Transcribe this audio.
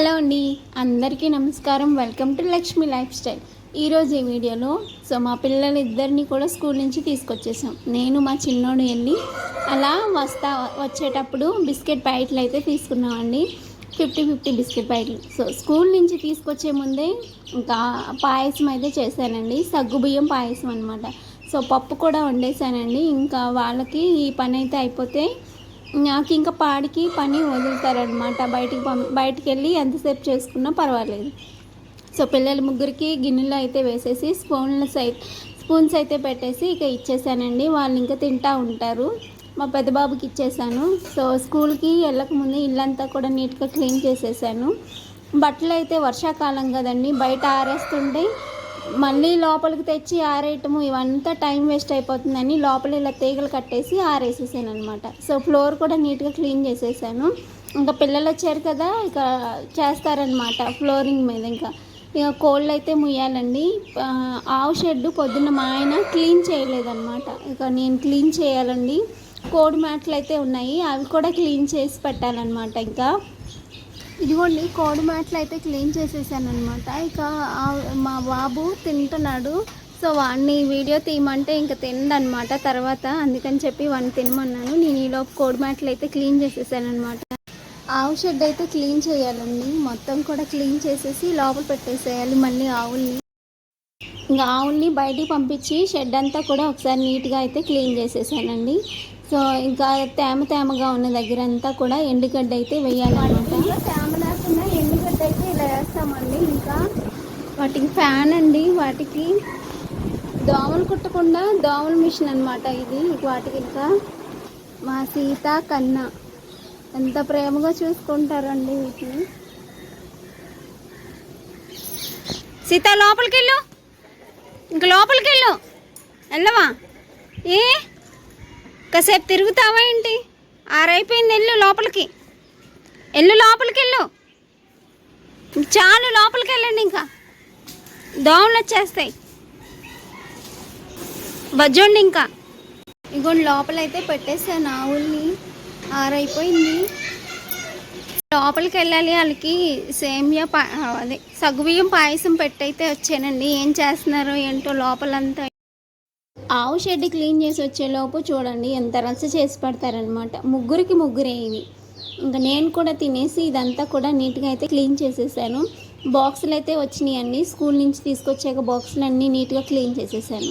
Hello అండి అందరికీ నమస్కారం. Welcome to Lakshmi lifestyle ఈరోజు ఈ వీడియోలో సో మా పిల్లలిద్దరిని కూడా స్కూల్ నుంచి తీసుకొచ్చేసాం. నేను మా చిన్నోడు వెళ్ళి అలా వస్తా వచ్చేటప్పుడు బిస్కెట్ ప్యాకెట్లు అయితే తీసుకున్నామండి. ఫిఫ్టీ ఫిఫ్టీ బిస్కెట్ ప్యాకెట్లు. సో స్కూల్ నుంచి తీసుకొచ్చే ముందే ఇంకా పాయసం అయితే చేశానండి. సగ్గుబియ్యం పాయసం అనమాట సో పప్పు కూడా వండేసానండి ఇంకా వాళ్ళకి ఈ పని అయితే అయిపోతే నాకు ఇంకా పాడికి పని వదులుతారనమాట బయటికి పం బయటికి వెళ్ళి ఎంతసేపు చేసుకున్నా పర్వాలేదు. సో పిల్లల ముగ్గురికి గిన్నెలో అయితే వేసేసి స్పూన్లు అయితే స్పూన్స్ అయితే పెట్టేసి ఇక ఇచ్చేసానండి. వాళ్ళు ఇంకా తింటూ ఉంటారు. మా పెద్ద బాబుకి ఇచ్చేసాను. సో స్కూల్కి వెళ్ళకముందు ఇల్లంతా కూడా నీట్గా క్లీన్ చేసేసాను. బట్టలు అయితే వర్షాకాలం కదండి బయట ఆరేస్తుంటే మళ్ళీ లోపలికి తెచ్చి ఆరేయటము ఇవంతా టైం వేస్ట్ అయిపోతుందని లోపల ఇలా తీగలు కట్టేసి ఆరేసేసాను అనమాట సో ఫ్లోర్ కూడా నీట్గా క్లీన్ చేసేసాను. ఇంకా పిల్లలు వచ్చారు కదా ఇక చేస్తారనమాట ఫ్లోరింగ్ మీద ఇంకా. ఇక కోళ్ళు అయితే ముయ్యాలండి. ఆవు షెడ్ పొద్దున్న మా ఆయన క్లీన్ చేయలేదన్నమాట. ఇక నేను క్లీన్ చేయాలండి. కోడి మ్యాట్లు అయితే ఉన్నాయి అవి కూడా క్లీన్ చేసి పెట్టాలన్నమాట ఇంకా. ఇదిగోండి కోడి మాటలు అయితే క్లీన్ చేసేసాను అనమాట ఇక ఆ- మా బాబు తింటున్నాడు. సో వాడిని వీడియో తీయమంటే ఇంకా తినడనమాట తర్వాత. అందుకని చెప్పి వాడిని తినమన్నాను. నేను ఈలోపు కోడి మాటలు అయితే క్లీన్ చేసేసానమాట ఆవు షెడ్ అయితే క్లీన్ చేయాలండి. మొత్తం కూడా క్లీన్ చేసేసి లోపల పెట్టేసేయాలి మళ్ళీ ఆవుల్ని. ఇంకా ఆవుల్ని బయటికి పంపించి షెడ్ అంతా కూడా ఒకసారి నీట్గా అయితే క్లీన్ చేసేసానండి. సో ఇంకా తేమ తేమగా ఉన్న దగ్గర అంతా కూడా ఎండుగడ్డ అయితే వేయాలన్నమాట. తేమ లేకుండా ఎండుగడ్డ అయితే ఇలా వేస్తామండి ఇంకా. వాటికి ఫ్యాన్ అండి వాటికి దోమలు కుట్టకుండా దోమల మిషన్ అనమాట ఇది వాటికి ఇంకా. మా సీత కన్నా ఎంత ప్రేమగా చూసుకుంటారండి వీటిని. సీత లోపలికి వెళ్ళు ఇంక లోపలికి వెళ్ళు వెళ్ళవా? ఏ? కాసేపు తిరుగుతావా ఏంటి? ఆరైపోయింది వెళ్ళు లోపలికి. వెళ్ళు లోపలికి వెళ్ళు చాలు లోపలికి వెళ్ళండి ఇంకా. దోమలు వచ్చేస్తాయి. వజ్జండి ఇంకా. ఇగోండి లోపలైతే పెట్టేసాను ఆవుల్ని. ఆరైపోయింది. లోపలికి వెళ్ళాలి వాళ్ళకి సేమియా పా అదే సగ్గుబియ్యం పాయసం పెట్టయితే వచ్చానండి. ఏం చేస్తున్నారో ఏంటో లోపలంతా ఆవు షెడ్ క్లీన్ చేసి వచ్చేలోపు చూడండి ఎంత రచ్చ చేసి పడతారనమాట ముగ్గురికి ముగ్గురే ఇవి. ఇంకా నేను కూడా తినేసి ఇదంతా కూడా నీట్గా అయితే క్లీన్ చేసేసాను. బాక్సులు అయితే వచ్చినాయండి. స్కూల్ నుంచి తీసుకొచ్చాక బాక్సులు అన్నీ నీట్గా క్లీన్ చేసేసాను.